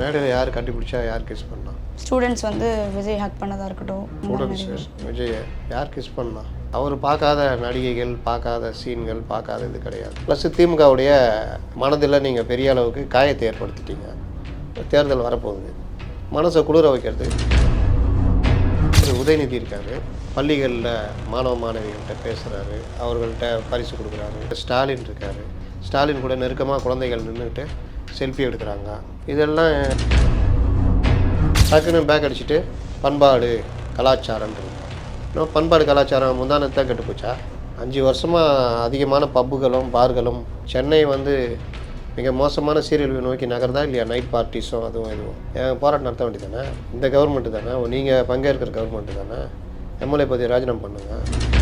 மேடையில் யார் கண்டுபிடிச்சா யார் கிஸ் பண்ணா ஸ்டூடெண்ட்ஸ் வந்து விஜய் ஹேக் பண்ணதாக இருக்கட்டும் ஸ்டூடெண்ட்ஸு விஜயை யார் கிஸ் பண்ணா அவர் பார்க்காத நடிகைகள் பார்க்காத சீன்கள் பார்க்காத இது கிடையாது. ப்ளஸ் திமுகவுடைய மனதில் நீங்கள் பெரிய அளவுக்கு காயத்தை ஏற்படுத்திட்டீங்க. தேர்தல் வரப்போகுது. மனசை குளிர வைக்கிறது உதயநிதி இருக்காரு. பள்ளிகளில் மாணவ மாணவிகள்கிட்ட பேசுகிறாரு அவர்கள்ட்ட பரிசு கொடுக்குறாரு. ஸ்டாலின் இருக்காரு. ஸ்டாலின் கூட நெருக்கமாக குழந்தைகள் நின்றுக்கிட்டு செல்ஃபி எடுக்கிறாங்க. இதெல்லாம் டக்குன்னு பேக் அடிச்சுட்டு பண்பாடு கலாச்சாரன்றது இன்னும் பண்பாடு கலாச்சாரம் முந்தானத்தான் கெட்டு போச்சா அஞ்சு வருஷமாக அதிகமான பப்புகளும் பார்களும் சென்னை வந்து மிக மோசமான சீரியல் நோக்கி நகர்தா இல்லையா? நைட் பார்ட்டிஸும் அதுவும் இதுவும். ஏன் போராட்டம் நடத்த வேண்டியது தானே இந்த கவர்மெண்ட்டு தானே? நீங்கள் பங்கேற்கிற கவர்மெண்ட்டு தானே? எம்எல்ஏ பதவி ராஜினாமா பண்ணுங்கள்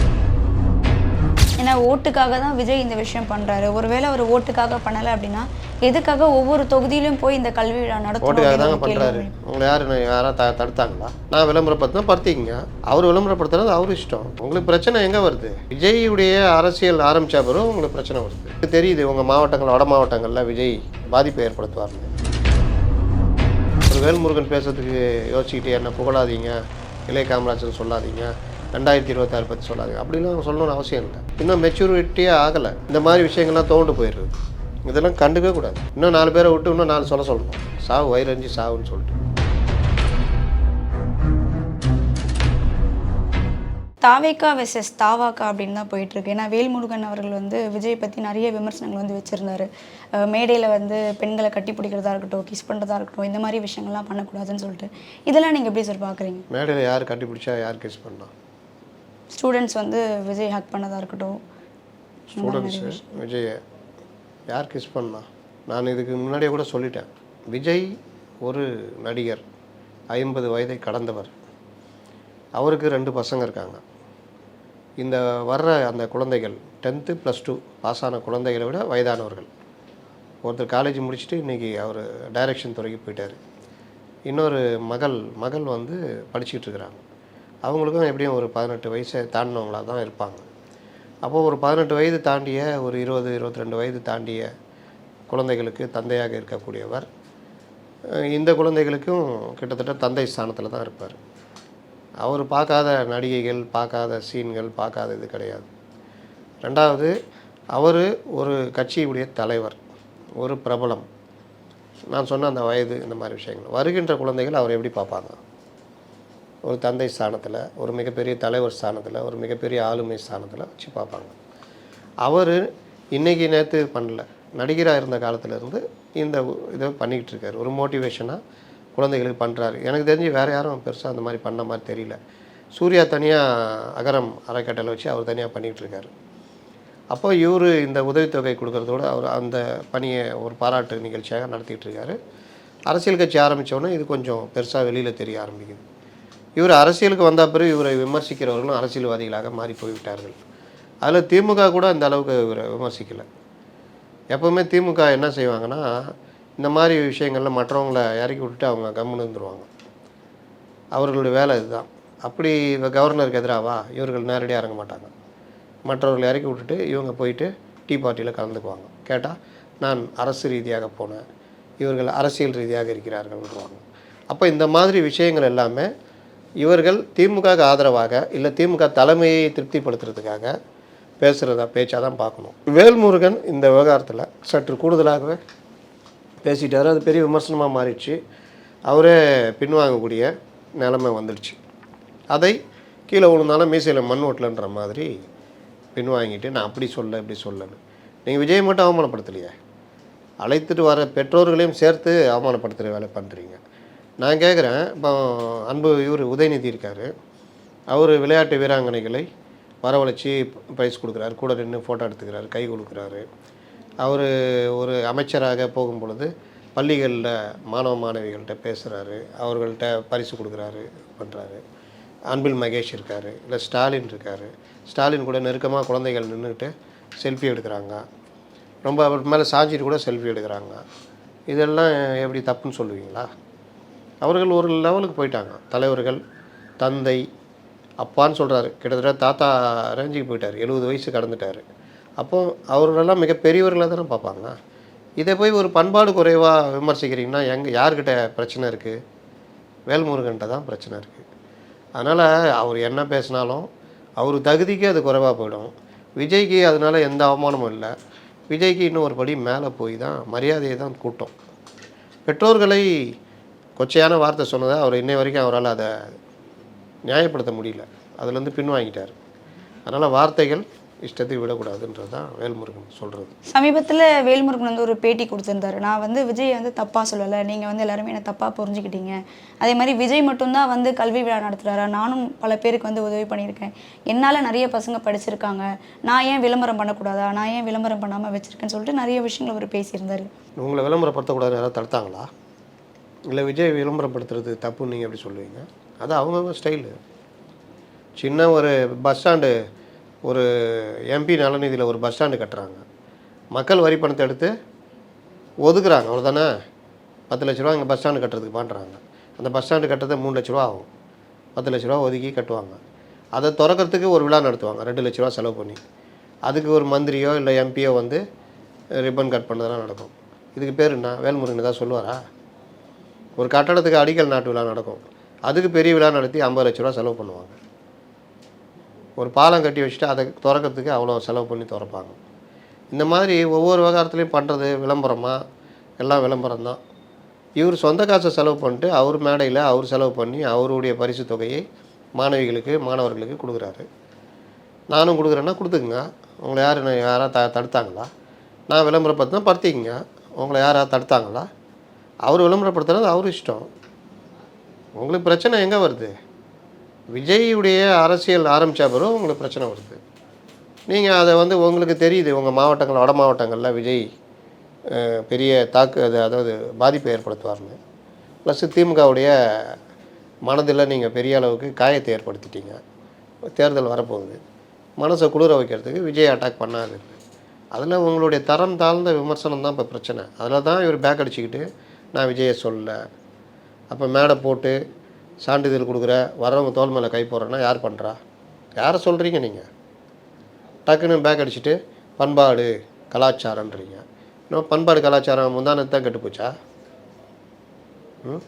ஏன்னா ஓட்டுக்காக தான் விஜய் இந்த விஷயம் பண்ணுறாரு ஒருவேளை அவர் ஓட்டுக்காக பண்ணலை அப்படின்னா எதுக்காக ஒவ்வொரு தொகுதியிலும் போய் இந்த கல்வி விழா ஓட்டுக்காக தாங்க பண்ணுறாரு உங்களை யார் த தடுத்தாங்களா? நான் விளம்பரப்படுத்தினா படுத்திக்கங்க. அவர் விளம்பரப்படுத்துறது அவர் இஷ்டம். உங்களுக்கு பிரச்சனை எங்கே வருது? விஜய்யுடைய அரசியல் ஆரம்பித்த பிறகு உங்களுக்கு பிரச்சனை வருது. தெரியுது உங்கள் மாவட்டங்கள் வட மாவட்டங்களில் விஜய் பாதிப்பை ஏற்படுத்துவார்னு வேல்முருகன் பேசுறதுக்கு யோசிச்சுக்கிட்டு என்ன புகழாதீங்க. இளைய காமராஜன் சொல்லாதீங்க. ரெண்டாயிரத்தி இருபத்தாறு பற்றி சொல்லாதீங்க. அப்படிலாம் சொல்லணும்னு அவசியம் இல்லை. இன்னும் மெச்சூரிட்டியே ஆகலை. இந்த மாதிரி விஷயங்கள்லாம் தோண்டு போயிடுது இதெல்லாம் கண்டுக்கவே கூடாது. இன்னும் நாலு பேரை விட்டு இன்னும் நாலு சொல்ல சொல்லணும். சாவு வயிறஞ்சு சாவுன்னு சொல்லிட்டு. தாவேக்கா வெர்சஸ் தாவாக்கா அப்படின்னு தான் போயிட்டு இருக்கு ஏன்னா வேல்முருகன் அவர்கள் வந்து விஜய் பற்றி நிறைய விமர்சனங்கள் வந்து வச்சிருந்தாரு. மேடையில் வந்து பெண்களை கட்டி பிடிக்கிறதா இருக்கட்டும் கிஸ் பண்ணுறதா இருக்கட்டும் இந்த மாதிரி விஷயங்கள்லாம் பண்ணக்கூடாதுன்னு சொல்லிட்டு. இதெல்லாம் நீங்கள் எப்படி சார் பார்க்குறீங்க மேடையில் யார் கண்டுபிடிச்சா யார் கேஸ் பண்ணா? ஸ்டூடெண்ட்ஸ் வந்து விஜய் ஹேக் பண்ணதாக இருக்கட்டும். ஸ்டூடெண்ட்ஸு விஜயை யார் கிஸ் பண்ணா? நான் இதுக்கு முன்னாடியே கூட சொல்லிட்டேன். விஜய் ஒரு நடிகர் ஐம்பது வயதை கடந்தவர். அவருக்கு ரெண்டு பசங்க இருக்காங்க. இந்த வர்ற அந்த குழந்தைகள் டென்த்து ப்ளஸ் டூ பாஸ் ஆன குழந்தைகளை விட வயதானவர்கள். ஒருத்தர் காலேஜ் முடிச்சுட்டு இன்றைக்கி அவர் டைரக்ஷன் துறைக்கு போயிட்டார். இன்னொரு மகள் மகள் வந்து படிச்சுட்டு இருக்கிறாங்க. அவங்களுக்கும் எப்படியும் ஒரு பதினெட்டு வயசை தாண்டினவங்களாக தான் இருப்பாங்க. அப்போது ஒரு பதினெட்டு வயது தாண்டிய ஒரு இருபது இருபத்தி ரெண்டு வயது தாண்டிய குழந்தைகளுக்கு தந்தையாக இருக்கக்கூடியவர் இந்த குழந்தைகளுக்கும் கிட்டத்தட்ட தந்தை ஸ்தானத்தில் தான் இருப்பார். அவர் பார்க்காத நடிகைகள் பார்க்காத சீன்கள் பார்க்காத இது கிடையாது. ரெண்டாவது அவர் ஒரு கட்சியுடைய தலைவர் ஒரு பிரபலம். நான் சொன்ன அந்த வயது இந்த மாதிரி விஷயங்கள். வருகின்ற குழந்தைகள் அவர் எப்படி பார்ப்பாங்க? ஒரு தந்தை ஸ்தானத்தில் ஒரு மிகப்பெரிய தலைவர் ஸ்தானத்தில் ஒரு மிகப்பெரிய ஆளுமை ஸ்தானத்தில் வச்சு பார்ப்பாங்க. அவர் இன்னைக்கு நேற்று பண்ணல. நடிகராக இருந்த காலத்திலேருந்து இந்த இதை பண்ணிக்கிட்டு இருக்கார். ஒரு மோட்டிவேஷனாக குழந்தைகளுக்கு பண்ணுறாரு எனக்கு தெரிஞ்சு வேறு யாரும் பெருசாக அந்த மாதிரி பண்ண மாதிரி தெரியல. சூர்யா தனியாக அகரம் அறக்கட்டளை வச்சு அவர் தனியாக பண்ணிக்கிட்டு இருக்காரு. அப்போ இவர் இந்த உதவித்தொகை கொடுக்கறதோட அவர் அந்த பணியை ஒரு பாராட்டு நிகழ்ச்சியாக நடத்திட்டு இருக்காரு. அரசியல் கட்சி ஆரம்பித்தோன்னே இது கொஞ்சம் பெருசாக வெளியில் தெரிய ஆரம்பிக்குது. இவர் அரசியலுக்கு வந்த பிறகு இவரை விமர்சிக்கிறவர்களும் அரசியல்வாதிகளாக மாறி போய்விட்டார்கள். அதில் திமுக கூட இந்த அளவுக்கு இவரை விமர்சிக்கலை. எப்போவுமே திமுக என்ன செய்வாங்கன்னா இந்த மாதிரி விஷயங்களில் மற்றவங்கள இறக்கி விட்டுட்டு அவங்க கம்முன்னு இருந்துருவாங்க. அவர்களுடைய வேலை இதுதான். அப்படி இப்போ கவர்னருக்கு எதிராவா? இவர்கள் நேரடியாக இறங்க மாட்டாங்க. மற்றவர்களை இறக்கி விட்டுட்டு இவங்க போயிட்டு டீ பார்ட்டியில் கலந்துக்குவாங்க. கேட்டால் நான் அரசு ரீதியாக போனேன். இவர்கள் அரசியல் ரீதியாக இருக்கிறார்கள்ன்றாங்க அப்போ இந்த மாதிரி விஷயங்கள் எல்லாமே இவர்கள் திமுக ஆதரவாக இல்லை திமுக தலைமையை திருப்திப்படுத்துறதுக்காக பேசுகிறதா பேச்சாக தான் பார்க்கணும். வேல்முருகன் இந்த விவகாரத்தில் சற்று கூடுதலாகவே பேசிட்டார். அது பெரிய விமர்சனமாக மாறிடுச்சு. அவரே பின்வாங்கக்கூடிய நிலைமை வந்துடுச்சு. அதை கீழே விழுந்தாலும் மீசையில் மண் ஓட்டலன்ற மாதிரி பின்வாங்கிட்டு நான் அப்படி சொல்ல இப்படி சொல்லன்னு. நீங்கள் விஜய் மட்டும் அவமானப்படுத்தலையே? அழைத்துட்டு வர பெற்றோர்களையும் சேர்த்து அவமானப்படுத்துகிற வேலை பண்ணுறீங்க நான் கேட்குறேன் இப்போ அன்பு இவர் உதயநிதி இருக்கார். அவர் விளையாட்டு வீராங்கனைகளை வரவழைச்சி ப்ரைஸ் கொடுக்குறாரு. கூட நின்று ஃபோட்டோ எடுத்துக்கிறாரு கை கொடுக்குறாரு. அவர் ஒரு அமைச்சராக போகும் பொழுது பள்ளிகளில் மாணவ மாணவிகள்கிட்ட பேசுகிறாரு அவர்கள்ட்ட பரிசு கொடுக்குறாரு பண்ணுறாரு அன்பில் மகேஷ் இருக்கார் இல்லை ஸ்டாலின் இருக்கார். ஸ்டாலின் கூட நெருக்கமாக குழந்தைகள் நின்றுக்கிட்டு செல்ஃபி எடுக்கிறாங்க. ரொம்ப அவர் மேலே சாஞ்சிட்டு கூட செல்ஃபி எடுக்கிறாங்க. இதெல்லாம் எப்படி தப்புன்னு சொல்லுவீங்களா? அவர்கள் ஒரு லெவலுக்கு போயிட்டாங்க. தலைவர்கள் தந்தை அப்பான்னு சொல்கிறாரு கிட்டத்தட்ட தாத்தா ரேஞ்சுக்கு போயிட்டார். எழுபது வயசு கடந்துட்டார். அப்போது அவர்களெல்லாம் மிக பெரியவர்களாக தானே பார்ப்பாங்க. இதை போய் ஒரு பண்பாடு குறைவாக விமர்சிக்கிறீங்கன்னா எங்கே யார்கிட்ட பிரச்சனை இருக்குது வேல்முருகன்கிட்ட தான் பிரச்சனை இருக்குது அதனால் அவர் என்ன பேசினாலும் அவர் தகுதிக்கு அது குறைவாக போயிடும். விஜய்க்கு அதனால் எந்த அவமானமும் இல்லை. விஜய்க்கு இன்னும் ஒரு படி மேலே போய் தான் மரியாதையை தான் கூட்டம். பெற்றோர்களை கொச்சையான வார்த்தை சொன்னதை அவர் இன்னை வரைக்கும் அவரால் அதை நியாயப்படுத்த முடியல. அதுலேருந்து பின்வாங்கிட்டார். அதனால் வார்த்தைகள் இஷ்டத்துக்கு விடக்கூடாதுன்றது தான் வேல்முருகன் சொல்கிறது சமீபத்தில் வேல்முருகன் வந்து ஒரு பேட்டி கொடுத்துருந்தாரு. நான் வந்து விஜய் வந்து தப்பாக சொல்லலை. நீங்கள் வந்து எல்லாருமே என்னை தப்பாக புரிஞ்சுக்கிட்டீங்க. அதே மாதிரி விஜய் மட்டும்தான் வந்து கல்வி விழா நடத்துகிறாரா நானும் பல பேருக்கு வந்து உதவி பண்ணியிருக்கேன். என்னால் நிறைய பசங்க படிச்சிருக்காங்க. நான் ஏன் விளம்பரம் பண்ணக்கூடாதா? நான் ஏன் விளம்பரம் பண்ணாமல் வச்சுருக்கேன்னு சொல்லிட்டு நிறைய விஷயங்கள் அவர் பேசியிருந்தாரு. உங்களை விளம்பரப்படுத்தக்கூடாது யாராவது தடுத்தாங்களா? இல்லை விஜய் விளம்பரப்படுத்துறது தப்புன்னு நீங்கள் எப்படி சொல்லுவீங்க? அது அவங்கவுங்க ஸ்டைலு சின்ன ஒரு பஸ் ஸ்டாண்டு ஒரு எம்பி நலநிதியில் ஒரு பஸ் ஸ்டாண்டு கட்டுறாங்க. மக்கள் வரி பணத்தை எடுத்து ஒதுக்குறாங்க அவ்வளோதானே பத்து லட்ச ரூபா இங்கே பஸ் ஸ்டாண்டு கட்டுறதுக்கு பண்ணுறாங்க அந்த பஸ் ஸ்டாண்டு கட்டுறது மூணு லட்ச ரூபா ஆகும். பத்து லட்ச ரூபா ஒதுக்கி கட்டுவாங்க. அதை திறக்கறதுக்கு ஒரு விழா நடத்துவாங்க ரெண்டு லட்ச ரூபா செலவு பண்ணி. அதுக்கு ஒரு மந்திரியோ இல்லை எம்பியோ வந்து ரிப்பன் கட் பண்ணதெல்லாம் நடக்கும். இதுக்கு பேர் என்ன? வேல்முருகன் ஏதாவது சொல்லுவாரா? ஒரு கட்டடத்துக்கு அடிக்கல் நாட்டு விழா நடக்கும். அதுக்கு பெரிய விழா நடத்தி ஐம்பது லட்ச ரூபா செலவு பண்ணுவாங்க. ஒரு பாலம் கட்டி வச்சுட்டு அதை திறக்கிறதுக்கு அவ்வளோ செலவு பண்ணி திறப்பாங்க. இந்த மாதிரி ஒவ்வொரு விவகாரத்துலையும் பண்ணுறது விளம்பரமாக எல்லாம் விளம்பரம் தான் இவர் சொந்த காசை செலவு பண்ணிட்டு அவர் மேடையில் அவர் செலவு பண்ணி அவருடைய பரிசு தொகையை மாணவிகளுக்கு மாணவர்களுக்கு கொடுக்குறாரு. நானும் கொடுக்குறேன்னா கொடுத்துக்குங்க. உங்களை யார் யாராவது த தடுத்தாங்களா? நான் விளம்பரப்படுத்தினா படுத்திக்கங்க. உங்களை யாராவது தடுத்தாங்களா? அவர் விளம்பரப்படுத்துறது அவர் இஷ்டம். உங்களுக்கு பிரச்சனை எங்கே வருது? விஜய்யுடைய அரசியல் ஆரம்பித்த பிறகு உங்களுக்கு பிரச்சனை வருது. நீங்கள் அதை வந்து உங்களுக்கு தெரியுது உங்கள் மாவட்டங்கள் வட மாவட்டங்களில் விஜய் பெரிய தாக்கு அது அதாவது பாதிப்பை ஏற்படுத்துவார்னு. ப்ளஸ் திமுகவுடைய மனதில் நீங்கள் பெரிய அளவுக்கு காயத்தை ஏற்படுத்திட்டீங்க. தேர்தல் வரப்போகுது. மனசை குளிர வைக்கிறதுக்கு விஜய் அட்டாக் பண்ணாது அதில் உங்களுடைய தரம் தாழ்ந்த விமர்சனம் தான் இப்போ பிரச்சனை. அதில் தான் இவர் பேக் அடிச்சுக்கிட்டு நான் விஜயை சொல்லல. அப்போ மேடை போட்டு சான்றிதழ் கொடுக்குற வரவங்க தோல் மேலே கை போடுறேன்னா யார் பண்ணுறா யாரை சொல்கிறீங்க நீங்கள் டக்குன்னு பேக் அடிச்சுட்டு பண்பாடு கலாச்சாரன்றீங்க இன்னும் பண்பாடு கலாச்சாரம் முந்தானத்து தான் கெட்டு போச்சா? ம்?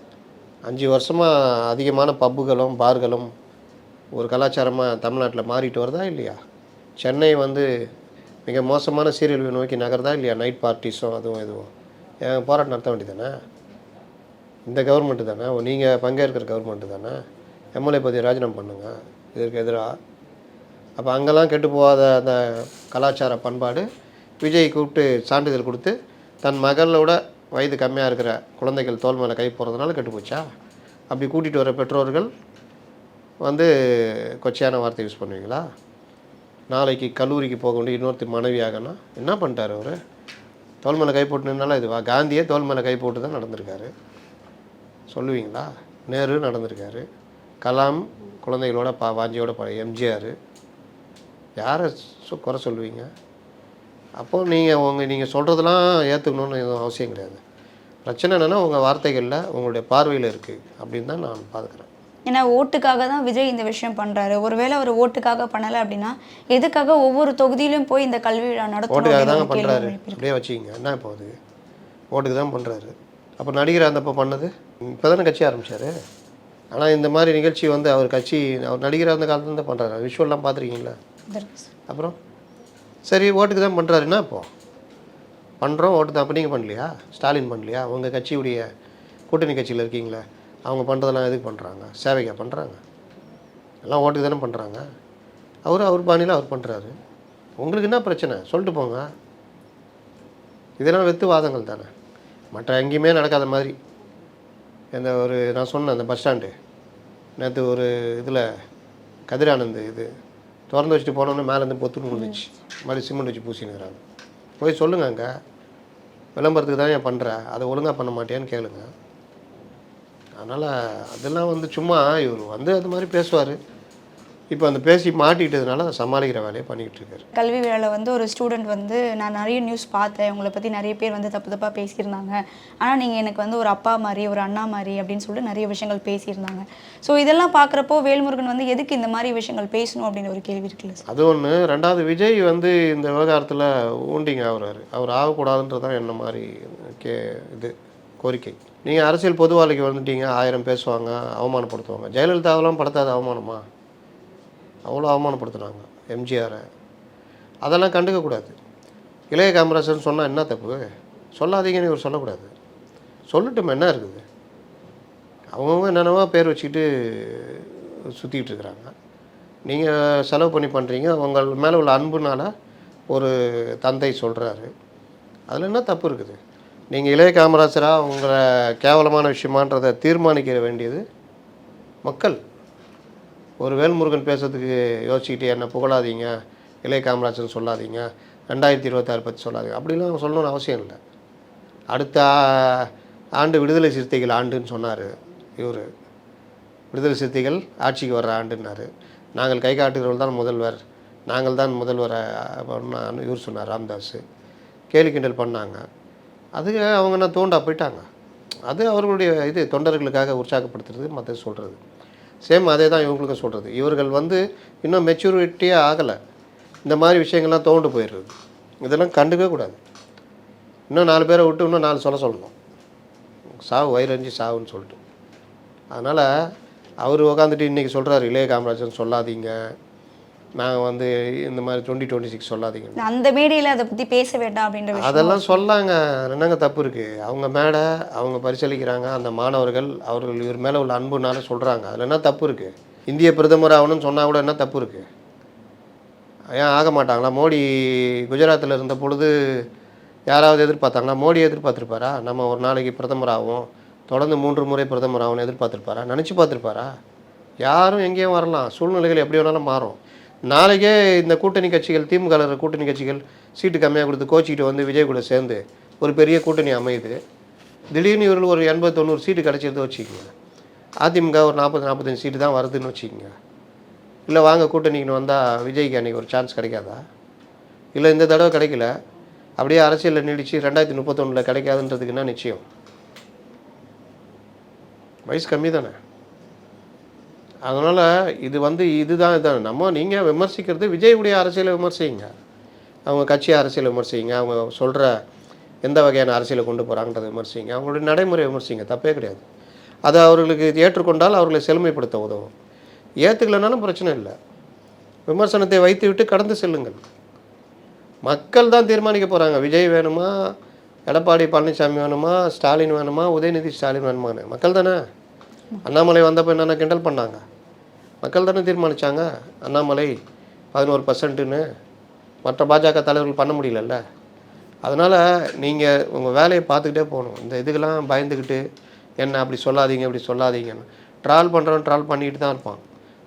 அஞ்சு வருஷமாக அதிகமான பப்புகளும் பார்களும் ஒரு கலாச்சாரமாக தமிழ்நாட்டில் மாறிட்டு வருதா இல்லையா? சென்னை வந்து மிக மோசமான சீரியல்வை நோக்கி நகர்தா இல்லையா? நைட் பார்ட்டிஸும் அதுவும் இதுவும். போராட்டம் நடத்த வேண்டியதானே இந்த கவர்மெண்ட்டு தானே? நீங்கள் பங்கேற்கிற கவர்மெண்ட்டு தானே? எம்எல்ஏ பதவி ராஜினாமா பண்ணுங்க. இதற்கு எதிராக அப்போ அங்கெல்லாம் கெட்டு போகாத அந்த கலாச்சார பண்பாடு விஜய் கூப்பிட்டு சான்றிதழ் கொடுத்து தன் மகளோட வயது கம்மியாக இருக்கிற குழந்தைகள் தோல் மேலே கை போடுறதுனால கெட்டு போச்சா? அப்படி கூட்டிகிட்டு வர பெற்றோர்கள் வந்து கொச்சையான வார்த்தை யூஸ் பண்ணுவீங்களா? நாளைக்கு கல்லூரிக்கு போக வேண்டிய இன்னொருத்தர் மனைவி ஆகணும் என்ன பண்ணிட்டார் அவர்? தோல் மேலே கை போட்டுனால இதுவா காந்தியே தோல் மேலே கை போட்டு தான் நடந்திருக்காரு. சொல்லுவீங்களா? நேரு நடந்திருக்காரு. கலாம் குழந்தைகளோட பா வாஞ்சியோட ப எம்ஜிஆர். யாரை சொ- குறை சொல்லுவீங்க? அப்போது நீங்கள் உங்கள் நீங்கள் சொல்கிறதெல்லாம் ஏற்றுக்கணுன்னு எதுவும் அவசியம் கிடையாது. பிரச்சனை என்னென்னா உங்கள் வார்த்தைகளில் உங்களுடைய பார்வையில் இருக்குது அப்படின்னு தான் நான் பார்க்குறேன். ஏன்னா ஓட்டுக்காக தான் விஜய் இந்த விஷயம் பண்றாரு. ஒருவேளை அவர் ஓட்டுக்காக பண்ணலை அப்படின்னா எதுக்காக ஒவ்வொரு தொகுதியிலும் போய் இந்த கல்வி விழா ஓட்டுக்காக பண்ணுறாரு. அப்படியே வச்சுக்கிங்க. என்ன இப்போ அது? ஓட்டுக்கு தான் பண்ணுறாரு அப்போ நடிகர் அந்தப்போ பண்ணது? இப்போ தானே கட்சி ஆரம்பிச்சாரு? ஆனால் இந்த மாதிரி நிகழ்ச்சி வந்து அவர் கட்சி அவர் நடிகராக இருந்த காலத்துல தான் பண்ணுறாரு விஷுவல்லாம் பார்த்துருக்கீங்களா அப்புறம்? சரி ஓட்டுக்கு தான் பண்ணுறாருன்னா இப்போ? பண்ணுறோம் ஓட்டு தான். அப்போ நீங்கள் பண்ணலையா? ஸ்டாலின் பண்ணலையா? உங்கள் கட்சியுடைய கூட்டணி கட்சியில் இருக்கீங்களே? அவங்க பண்ணுறதெல்லாம் எதுக்கு பண்ணுறாங்க சேவைக்காக பண்ணுறாங்க எல்லாம் ஓட்டுக்கு தானே பண்ணுறாங்க அவர் அவர் பாணியில் அவர் பண்ணுறாரு உங்களுக்கு என்ன பிரச்சனை? சொல்லிட்டு போங்க. இதெல்லாம் வெத்து வாதங்கள் தானே. மற்ற எங்கேயுமே நடக்காத மாதிரி. இந்த ஒரு நான் சொன்னேன் அந்த பஸ் ஸ்டாண்டு. நேற்று ஒரு இதில் கதிரானந்த் இது திறந்து வச்சுட்டு போனோன்னே மேலேருந்து பொத்துட்டு விழுந்துச்சு. மாதிரி சிமெண்ட் வச்சு பூசினுக்கிறாங்க போய் சொல்லுங்க அங்கே. விளம்பரத்துக்கு தான் ஏன் பண்ணுற அதை ஒழுங்காக பண்ண மாட்டேன்னு கேளுங்க. அதனால் அதெல்லாம் வந்து சும்மா இவர் வந்து அது மாதிரி பேசுவார். இப்போ அந்த பேசி மாட்டிக்கிட்டதுனால அதை சமாளிக்கிற வேலையை பண்ணிக்கிட்டு இருக்காரு கல்வி விழாவில் வந்து ஒரு ஸ்டூடெண்ட் வந்து நான் நிறைய நியூஸ் பார்த்தேன். உங்களை பற்றி நிறைய பேர் வந்து தப்பு தப்பாக பேசியிருந்தாங்க. ஆனால் நீங்கள் எனக்கு வந்து ஒரு அப்பா மாதிரி ஒரு அண்ணா மாதிரி அப்படின்னு சொல்லிட்டு நிறைய விஷயங்கள் பேசியிருந்தாங்க. ஸோ இதெல்லாம் பார்க்குறப்போ வேல்முருகன் வந்து எதுக்கு இந்த மாதிரி விஷயங்கள் பேசணும் அப்படின்னு ஒரு கேள்வி இருக்குல்ல சார்? அது ஒன்று ரெண்டாவது விஜய் வந்து இந்த விவகாரத்தில் ஊண்டிங்க ஆகுறாரு. அவர் ஆகக்கூடாதுன்றது தான் என்ன மாதிரி கே இது கோரிக்கை. நீங்கள் அரசியல் பொது வந்துட்டீங்க ஆயிரம் பேசுவாங்க அவமானப்படுத்துவாங்க. ஜெயலலிதாவெல்லாம் படுத்தாத அவமானமா? அவ்வளோ அவமானப்படுத்துனாங்க எம்ஜிஆரை. அதெல்லாம் கண்டுக்கக்கூடாது இளைய காமராஜர்னு சொன்னால் என்ன தப்பு? சொல்லாதீங்கன்னு இவர் சொல்லக்கூடாது. சொல்லட்டும் என்ன இருக்குது? அவங்கவுங்க என்னென்னவோ பேர் வச்சுக்கிட்டு சுற்றிக்கிட்டு இருக்கிறாங்க. நீங்கள் செலவு பண்ணி பண்ணுறீங்க உங்கள் மேலே உள்ள அன்புனால ஒரு தந்தை சொல்கிறாரு அதில் என்ன தப்பு இருக்குது? நீங்கள் இளைய காமராஜராக உங்களை கேவலமான விஷயமான்றதை தீர்மானிக்க வேண்டியது மக்கள். ஒரு வேல்முருகன் பேசுறதுக்கு யோசிச்சுக்கிட்டே என்ன புகழாதீங்க இளைய காமராஜன் சொல்லாதீங்க ரெண்டாயிரத்தி இருபத்தாறு பற்றி சொல்லாதீங்க. அப்படிலாம் சொல்லணும்னு அவசியம் இல்லை. அடுத்த ஆண்டு விடுதலை சிறுத்தைகள் ஆண்டுன்னு சொன்னார் இவர். விடுதலை சிறுத்தைகள் ஆட்சிக்கு வர்ற ஆண்டுன்னாரு. நாங்கள் கை காட்டுகிறவர்கள் தான் முதல்வர். நாங்கள் தான் முதல்வர் இவர் சொன்னார் ராம்தாஸ் கேலி கிண்டல் பண்ணாங்க. அதுக்கு அவங்க என்ன தோண்டா போயிட்டாங்க. அது அவர்களுடைய இது தொண்டர்களுக்காக உற்சாகப்படுத்துறது மற்ற சொல்கிறது சேம் அதே தான் இவங்களுக்கும் சொல்கிறது இவர்கள் வந்து இன்னும் மெச்சூரிட்டியே ஆகலை. இந்த மாதிரி விஷயங்கள்லாம் தோண்டு போயிடுறது. இதெல்லாம் கண்டுக்கவே கூடாது. இன்னும் நாலு பேரை விட்டு இன்னும் நாலு சொல்ல சொல்லணும். சாவு வயிறஞ்சு சாவுன்னு சொல்லிட்டு. அதனால் அவர் உக்காந்துட்டு இன்றைக்கி சொல்கிறார் இளைய காமராஜன் சொல்லாதீங்க. நாங்கள் வந்து இந்த மாதிரி டுவெண்ட்டி டுவெண்ட்டி சிக்ஸ் சொல்லாதீங்க. அந்த மேடையில் அதை பற்றி பேச வேண்டாம் அப்படின்ற அதெல்லாம் சொல்லாங்க. என்னங்க தப்பு இருக்குது அவங்க மேடை அவங்க பரிசீலிக்கிறாங்க. அந்த மாணவர்கள் அவர்கள் இவர் மேலே உள்ள அன்புனால சொல்கிறாங்க அதில் என்ன தப்பு இருக்குது இந்திய பிரதமர் ஆகணும்னு சொன்னால் கூட என்ன தப்பு இருக்குது ஏன் ஆக மாட்டாங்களா? மோடி குஜராத்தில் இருந்த பொழுது யாராவது எதிர்பார்த்தாங்களா? மோடி எதிர்பார்த்துருப்பாரா? நம்ம ஒரு நாளைக்கு பிரதமர் ஆகும் தொடர்ந்து மூன்று முறை பிரதமர் ஆகும்னு எதிர்பார்த்துருப்பாரா? நினச்சி பார்த்துருப்பாரா? யாரும் எங்கேயும் வரலாம். சூழ்நிலைகள் எப்படி வேணாலும் மாறும். நாளைக்கே இந்த கூட்டணி கட்சிகள் திமுக கூட்டணி கட்சிகள் சீட்டு கம்மியாக கொடுத்து கோச்சிக்கிட்டு வந்து விஜய் கூட சேர்ந்து ஒரு பெரிய கூட்டணி அமையுது. திடீர்னு இவர்கள் ஒரு எண்பது தொண்ணூறு சீட்டு கிடச்சிருந்து வச்சுக்கோங்க. அதிமுக ஒரு நாற்பது நாற்பத்தஞ்சு சீட்டு தான் வருதுன்னு வச்சுக்கோங்க. இல்லை வாங்க கூட்டணிக்குன்னு வந்தால் விஜய்க்கு அன்றைக்கி ஒரு சான்ஸ் கிடைக்காதா? இல்லை இந்த தடவை கிடைக்கல. அப்படியே அரசியலில் நீடிச்சு ரெண்டாயிரத்தி முப்பத்தொன்னில் கிடைக்காதுன்றதுக்கு என்ன நிச்சயம்? வயசு கம்மி தானே? அதனால் இது வந்து இதுதான் இதான் நம்ம நீங்கள் விமர்சிக்கிறது விஜயுடைய அரசியலை விமர்சிங்க. அவங்க கட்சி அரசியலை விமர்சிங்க. அவங்க சொல்கிற எந்த வகையான அரசியலை கொண்டு போகிறாங்கன்றதை விமர்சிங்க. அவங்களுடைய நடைமுறை விமர்சிங்க. தப்பே கிடையாது. அது அவர்களுக்கு ஏற்றுக்கொண்டால் அவர்களை செழுமைப்படுத்த உதவும். ஏற்றுக்கலைனாலும் பிரச்சனை இல்லை. விமர்சனத்தை வைத்து விட்டு கடந்து செல்லுங்கள். மக்கள் தான் தீர்மானிக்க போகிறாங்க விஜய் வேணுமா? எடப்பாடி பழனிசாமி வேணுமா? ஸ்டாலின் வேணுமா? உதயநிதி ஸ்டாலின் வேணுமான்னு. மக்கள் தானே? அண்ணாமலை வந்தப்போ என்னென்ன கிண்டல் பண்ணாங்க? மக்கள் தானே தீர்மானிச்சாங்க? அண்ணாமலை பதினோரு பர்சன்ட்டுன்னு மற்ற பாஜக தலைவர்கள் பண்ண முடியலல்ல. அதனால் நீங்கள் உங்கள் வேலையை பார்த்துக்கிட்டே போகணும். இந்த இதுக்கெல்லாம் பயந்துக்கிட்டு என்ன அப்படி சொல்லாதீங்க அப்படி சொல்லாதீங்கன்னு. ட்ரால் பண்ணுறவன் ட்ரால் பண்ணிக்கிட்டு தான் இருப்பான்.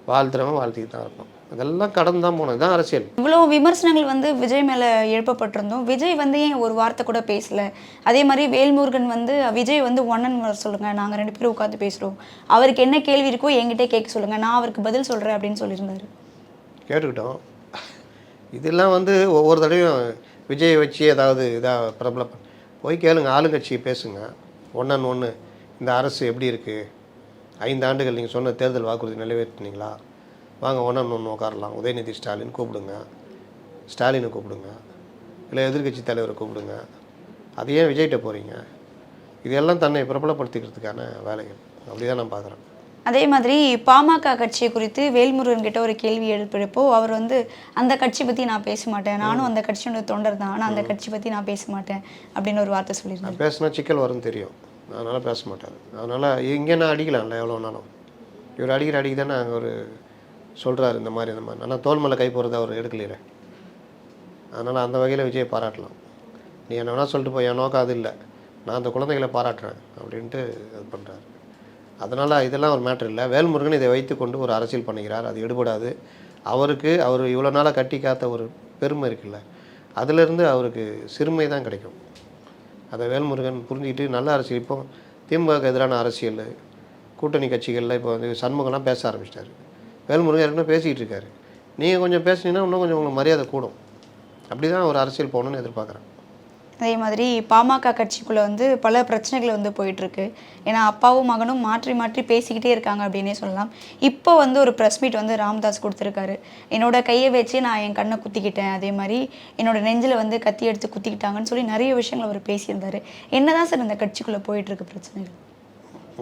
வாழ்த்துறவன் வாழ்த்திக்கிட்டு தான் இருப்பான். இதெல்லாம் கடந்து தான் போகணும் இதுதான் அரசியல். இவ்வளோ விமர்சனங்கள் வந்து விஜய் மேலே எழுப்பப்பட்டிருந்தோம். விஜய் வந்து ஏன் ஒரு வார்த்தை கூட பேசல? அதே மாதிரி வேல்முருகன் வந்து விஜய் வந்து ஒன்னன் வர சொல்லுங்க. நாங்கள் ரெண்டு பேரும் உட்காந்து பேசுகிறோம் அவருக்கு என்ன கேள்வி இருக்கோ என்கிட்ட கேட்க சொல்லுங்க. நான் அவருக்கு பதில் சொல்கிறேன் அப்படின்னு சொல்லியிருந்தாரு. கேட்டுக்கிட்டோம். இதெல்லாம் வந்து ஒவ்வொரு தடவையும் விஜய் வச்சு ஏதாவது இதாக பிரபலம் போய் கேளுங்க. ஆளுங்கட்சி பேசுங்க. ஒன்றன் ஒன்று இந்த அரசு எப்படி இருக்குது ஐந்து ஆண்டுகள் நீங்கள் சொன்ன தேர்தல் வாக்குறுதி நிறைவேற்றினீங்களா? வாங்க ஒன்றன் ஒன்று உட்காரலாம் உதயநிதி ஸ்டாலின் கூப்பிடுங்க. ஸ்டாலினை கூப்பிடுங்க. இல்லை எதிர்க்கட்சி தலைவரை கூப்பிடுங்க. அது ஏன் விஜய்கிட்ட போகிறீங்க இதெல்லாம் தன்னை பிரபலப்படுத்திக்கிறதுக்கான வேலைகள். அப்படி தான் நான் பார்க்குறேன் அதே மாதிரி பாமக கட்சி குறித்து வேல்முருகன் கிட்ட ஒரு கேள்வி எழுப்பியப்போ அவர் வந்து அந்த கட்சி பற்றி நான் பேச மாட்டேன். நானும் அந்த கட்சியோட தொண்டர் தான். ஆனால் அந்த கட்சி பற்றி நான் பேச மாட்டேன். அப்படின்னு ஒரு வார்த்தை சொல்லியிருந்தாரு. நான் பேசினா சிக்கல் வரும்னு தெரியும். அதனால் பேச மாட்டார். அதனால் இங்கே நான் அடிக்கலாம்ல எவ்வளோ நாளும் இவர் அடிக்கிற அடிக்கு தான் நாங்கள் ஒரு சொல்கிறாரு இந்த மாதிரி இந்த மாதிரி. ஆனால் தோல் மேலே கை போகிறத அவர் எடுக்கலையே அதனால் அந்த வகையில் விஜயை பாராட்டலாம். நீ என்ன வேணால் சொல்லிட்டு போய் என் நோக்கம் அது இல்லை. நான் அந்த குழந்தைகளை பாராட்டுறேன் அப்படின்ட்டு இது பண்ணுறாரு அதனால் இதெல்லாம் ஒரு மேட்ரு இல்லை. வேல்முருகன் இதை வைத்து கொண்டு ஒரு அரசியல் பண்ணுகிறார் அது எடுபடாது. அவருக்கு அவர் இவ்வளோ நாளாக கட்டி காத்த ஒரு பெருமை இருக்குல்ல. அதிலிருந்து அவருக்கு சிறுமை தான் கிடைக்கும். அதை வேல்முருகன் புரிஞ்சுக்கிட்டு நல்ல அரசியல். இப்போ திமுகவுக்கு எதிரான அரசியல். கூட்டணி கட்சிகளில் இப்போ வந்து சண்முகம்லாம் பேச ஆரம்பிச்சிட்டாரு. வேல்முருகன் ஏற்கனவே பேசிக்கிட்டு இருக்காரு. நீங்கள் கொஞ்சம் பேசுனீங்கன்னா இன்னும் கொஞ்சம் உங்களுக்கு மரியாதை கூடும். அப்படி தான் ஒரு அரசியல் போகணும்னு எதிர்பார்க்குறேன். அதே மாதிரி பாமக கட்சிக்குள்ளே வந்து பல பிரச்சனைகள் வந்து போயிட்டுருக்கு. ஏன்னா அப்பாவும் மகனும் மாற்றி மாற்றி பேசிக்கிட்டே இருக்காங்க அப்படின்னே சொல்லலாம். இப்போ வந்து ஒரு ப்ரெஸ் மீட் வந்து ராம்தாஸ் கொடுத்துருக்காரு. என்னோட கையை வச்சு நான் என் கண்ணை குத்திக்கிட்டேன். அதே மாதிரி என்னோட நெஞ்சில் வந்து கத்தி எடுத்து குத்திக்கிட்டாங்கன்னு சொல்லி நிறைய விஷயங்கள் அவர் பேசியிருந்தார். என்ன தான் சார் இந்த கட்சிக்குள்ளே போயிட்டுருக்கு பிரச்சனைகள்?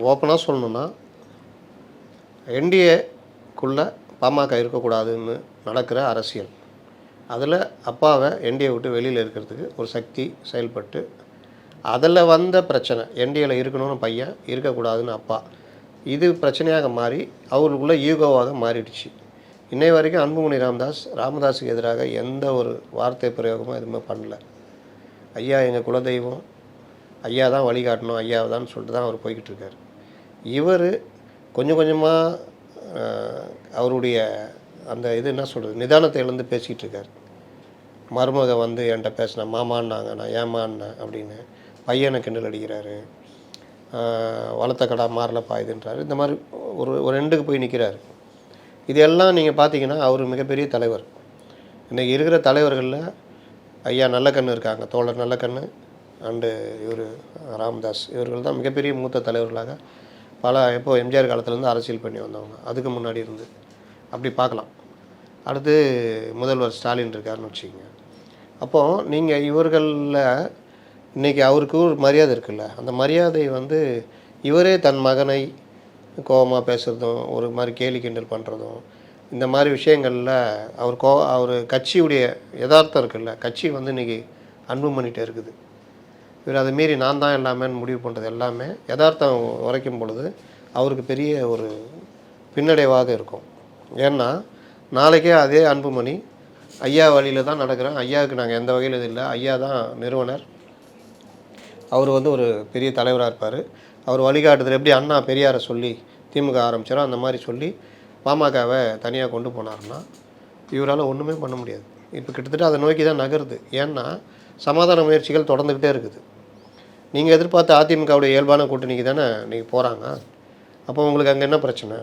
ஓப்பனாக சொல்லணும்னா என்டிஏக்குள்ளே பாமக இருக்கக்கூடாதுன்னு நடக்கிற அரசியல். அதில் அப்பாவை என்டிஏ விட்டு வெளியில் இருக்கிறதுக்கு ஒரு சக்தி செயல்பட்டு அதில் வந்த பிரச்சனை என்டிஏல இருக்கணும்னு பையன் இருக்கக்கூடாதுன்னு அப்பா. இது பிரச்சனையாக மாறி அவருக்குள்ள ஈகோவாக மாறிடுச்சு. இன்னை வரைக்கும் அன்புமணி ராமதாஸ் ராமதாஸுக்கு எதிராக எந்த ஒரு வார்த்தை பிரயோகமும் எதுவுமே பண்ணல. ஐயா எங்கள் குலதெய்வம் ஐயா தான் வழிகாட்டணும் ஐயா தான் சொல்லிட்டு தான் அவர் போய்கிட்டு இருக்கார். இவர் கொஞ்சம் கொஞ்சமாக அவருடைய அந்த இது என்ன சொல்கிறது நிதானத்தை இழந்து பேசிக்கிட்டு இருக்கார். மருமக வந்து என்கிட்ட பேசினா மாமான்னாங்க நான் ஏமான்னேன் அப்படின்னு பையனை கிண்டல் அடிக்கிறாரு. வளர்த்த கடா மாறல பாயுதுன்றாரு இந்த மாதிரி ஒரு ஒரு ரெண்டுக்கு போய் நிற்கிறாரு இதெல்லாம் நீங்கள் பார்த்தீங்கன்னா அவர் மிகப்பெரிய தலைவர். இன்றைக்கி இருக்கிற தலைவர்களில் ஐயா நல்லக்கண்ணு இருக்காங்க தோழர் நல்லக்கண்ணு அண்டு இவர் ராமதாஸ். இவர்கள் தான் மிகப்பெரிய மூத்த தலைவர்களாக பல எப்போ எம்ஜிஆர் காலத்துலேருந்து அரசியல் பண்ணி வந்தவங்க. அதுக்கு முன்னாடி இருந்து. அப்படி பார்க்கலாம் அடுத்து முதல்வர் ஸ்டாலின் இருக்காருன்னு வச்சுக்கோங்க. அப்போது நீங்கள் இவர்களில் இன்றைக்கி அவருக்கு ஒரு மரியாதை இருக்குல்ல? அந்த மரியாதை வந்து இவரே தன் மகனை கோபமாக பேசுகிறதும் ஒரு மாதிரி கேலி கிண்டல் பண்ணுறதும் இந்த மாதிரி விஷயங்களில் அவர் கோ அவர் கட்சியுடைய யதார்த்தம் இருக்குல்ல? கட்சி வந்து இன்றைக்கி அன்புமணிகிட்ட இருக்குது. இவர் அதை மீறி நான் தான் எல்லாமேன்னு முடிவு பண்ணுறது எல்லாமே யதார்த்தம் உரைக்கும் பொழுது அவருக்கு பெரிய ஒரு பின்னடைவாக இருக்கும். ஏன்னா நாளைக்கே அதே அன்புமணி ஐயா வழியில் தான் நடக்கிறேன். ஐயாவுக்கு நாங்கள் எந்த வகையில் இது இல்லை. ஐயா தான் நிறுவனர். அவர் வந்து ஒரு பெரிய தலைவராக இருப்பார். அவர் வழிகாட்டுதல் எப்படி அண்ணா பெரியாரை சொல்லி திமுக ஆரம்பிச்சாரோ அந்த மாதிரி சொல்லி பாமகவை தனியாக கொண்டு போனாருன்னா இவரால் ஒன்றுமே பண்ண முடியாது. இப்போ கிட்டத்தட்ட அதை நோக்கி தான் நகருது. ஏன்னா சமாதான முயற்சிகள் தொடர்ந்துக்கிட்டே இருக்குது. நீங்கள் எதிர்பார்த்த அதிமுகவுடைய இயல்பான கூட்டணிக்கு தானே நீங்கள் போகிறாங்க அப்போ உங்களுக்கு அங்கே என்ன பிரச்சனை?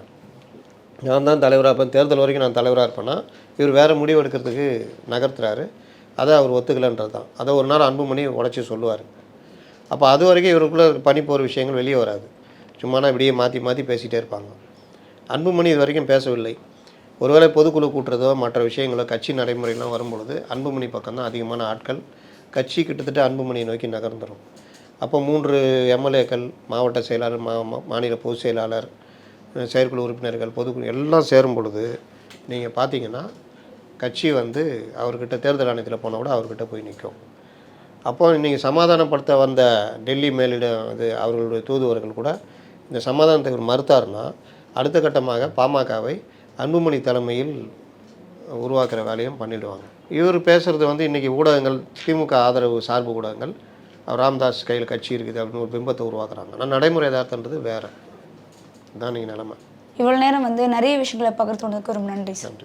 நான் தான் தலைவராக இருப்பேன். தேர்தல் வரைக்கும் நான் தலைவராக இருப்பேன்னா இவர் வேறு முடிவு எடுக்கிறதுக்கு நகர்த்துறாரு. அதை அவர் ஒத்துக்கலைன்றது தான் அதை ஒரு நாள் அன்புமணி உடச்சி சொல்லுவார். அப்போ அது வரைக்கும் இவருக்குள்ளே பணி போகிற விஷயங்கள் வெளியே வராது. சும்மானா இப்படியே மாற்றி மாற்றி பேசிகிட்டே இருப்பாங்க. அன்புமணி இது வரைக்கும் பேசவில்லை. ஒருவேளை பொதுக்குழு கூட்டுறதோ மற்ற விஷயங்களோ கட்சி நடைமுறைகள்லாம் வரும்பொழுது அன்புமணி பக்கம் தான் அதிகமான ஆட்கள். கட்சி கிட்டத்தட்ட அன்புமணியை நோக்கி நகர்ந்துடும் அப்போ மூன்று எம்எல்ஏக்கள் மாவட்ட செயலாளர் மா மா- மாநில பொதுச் செயலாளர் செயற்குழு உறுப்பினர்கள் பொதுக்குழு எல்லாம் சேரும் பொழுது நீங்கள் பார்த்தீங்கன்னா கட்சி வந்து அவர்கிட்ட தேர்தல் ஆணையத்தில் போனால் கூட அவர்கிட்ட போய் நிற்கும் அப்போ நீங்கள் சமாதானப்படுத்த வந்த டெல்லி மேலிடம் இது அவர்களுடைய தூதுவர்கள் கூட இந்த சமாதானத்தை இவர் மறுத்தாருன்னா அடுத்த கட்டமாக பாமகவை அன்புமணி தலைமையில் உருவாக்குற வேலையும் பண்ணிவிடுவாங்க இவர் பேசுகிறது வந்து இன்றைக்கி ஊடகங்கள் திமுக ஆதரவு சார்பு ஊடகங்கள் ராம்தாஸ் கையில் கட்சி இருக்குது அப்படின்னு ஒரு பிம்பத்தை உருவாக்குறாங்க. ஆனால் நடைமுறை யதார்த்தன்றது வேறு. இதுதான் நீங்கள் நிலமை. இவ்வளோ நேரம் வந்து நிறைய விஷயங்களை பகிர்ந்து ரொம்ப நன்றி சார்